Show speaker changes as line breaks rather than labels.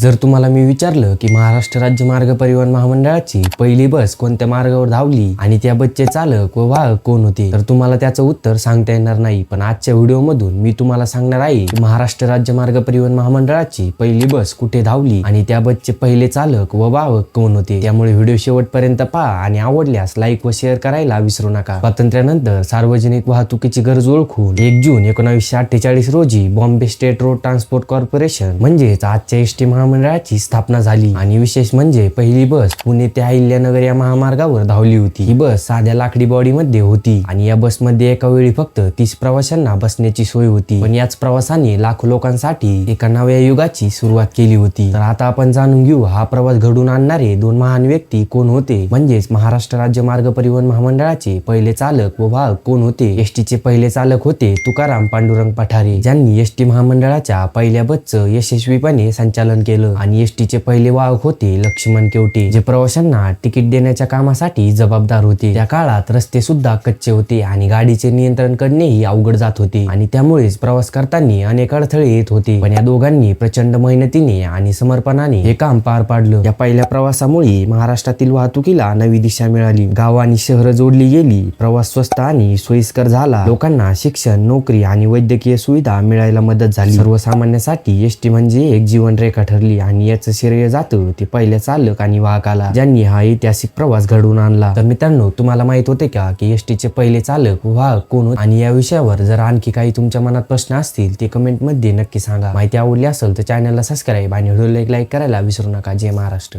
जर तुम्हाला मी विचारलं की महाराष्ट्र राज्य मार्ग परिवहन महामंडळाची पहिली बस कोणत्या मार्गावर धावली आणि त्या बसचे चालक व वाहक कोण होते तर तुम्हाला त्याचं उत्तर सांगता येणार नाही. पण आजच्या व्हिडिओमधून मी तुम्हाला सांगणार आहे की महाराष्ट्र राज्य मार्ग परिवहन महामंडळाची पहिली बस कुठे धावली आणि त्या बसचे पहिले चालक व वाहक कोण होते. त्यामुळे व्हिडिओ शेवटपर्यंत पहा आणि आवडल्यास लाईक व शेअर करायला विसरू नका. स्वातंत्र्यानंतर सार्वजनिक वाहतुकीची गरज ओळखून एक जून एकोणावीसशे अठ्ठेचाळीस रोजी Bombay State Road Transport Corporation म्हणजेच आजच्या एस टी महामंडळाची स्थापना झाली. आणि विशेष म्हणजे पहिली बस पुणे ते अहिल्यानगर या महामार्गावर धावली होती. ही बस साध्या लाकडी बॉडी मध्ये होती. आणि या बसमध्ये एका वेळी फक्त तीस प्रवाशांना बसण्याची सोय होती. पण याच प्रवासाने लाखो लोकांसाठी एका नव्या युगाची सुरुवात केली होती. तर आता आपण जाणून घेऊ हा प्रवास घडून आणणारे दोन महान व्यक्ती कोण होते? म्हणजेच महाराष्ट्र राज्य मार्ग परिवहन महामंडळाचे पहिले चालक व भाग कोण होते? एस चे पहिले चालक होते तुकाराम पांडुरंग पठारे. ज्यांनी एस टी महामंडळाच्या पहिल्या बसचं यशस्वीपणे संचालन केलं आणि एस चे पहिले वाहक होते लक्ष्मण केवटे जे प्रवाशांना तिकीट देण्याच्या कामासाठी जबाबदार होते. त्या काळात रस्ते सुद्धा कच्चे होते आणि गाडीचे नियंत्रण करणेही अवघड जात होते. आणि त्यामुळेच प्रवास करताना अनेक अडथळे येत होते. पण या दोघांनी प्रचंड मेहनतीने आणि समर्पणाने हे काम पार पाडलं. या पहिल्या प्रवासामुळे महाराष्ट्रातील वाहतुकीला नवी दिशा मिळाली. गाव आणि शहरं जोडली गेली. प्रवास स्वस्त आणि सोयीस्कर झाला. लोकांना शिक्षण नोकरी आणि वैद्यकीय सुविधा मिळायला मदत झाली. सर्वसामान्यासाठी एसटी म्हणजे एक जीवनरेखा ठरली. आणि याचं श्रेय जातं. ते पहिल्या चालक आणि वाहकाला ज्यांनी हा ऐतिहासिक प्रवास घडवून आणला. तर मित्रांनो तुम्हाला माहीत होते का की एसटीचे पहिले चालक वाहक कोण होते? आणि या विषयावर जर आणखी काही तुमच्या मनात प्रश्न असतील ते कमेंटमध्ये नक्की सांगा. माहिती आवडली असेल तर चॅनलला सबस्क्राईब आणि व्हिडिओला एक लाईक करायला विसरू नका. जय महाराष्ट्र.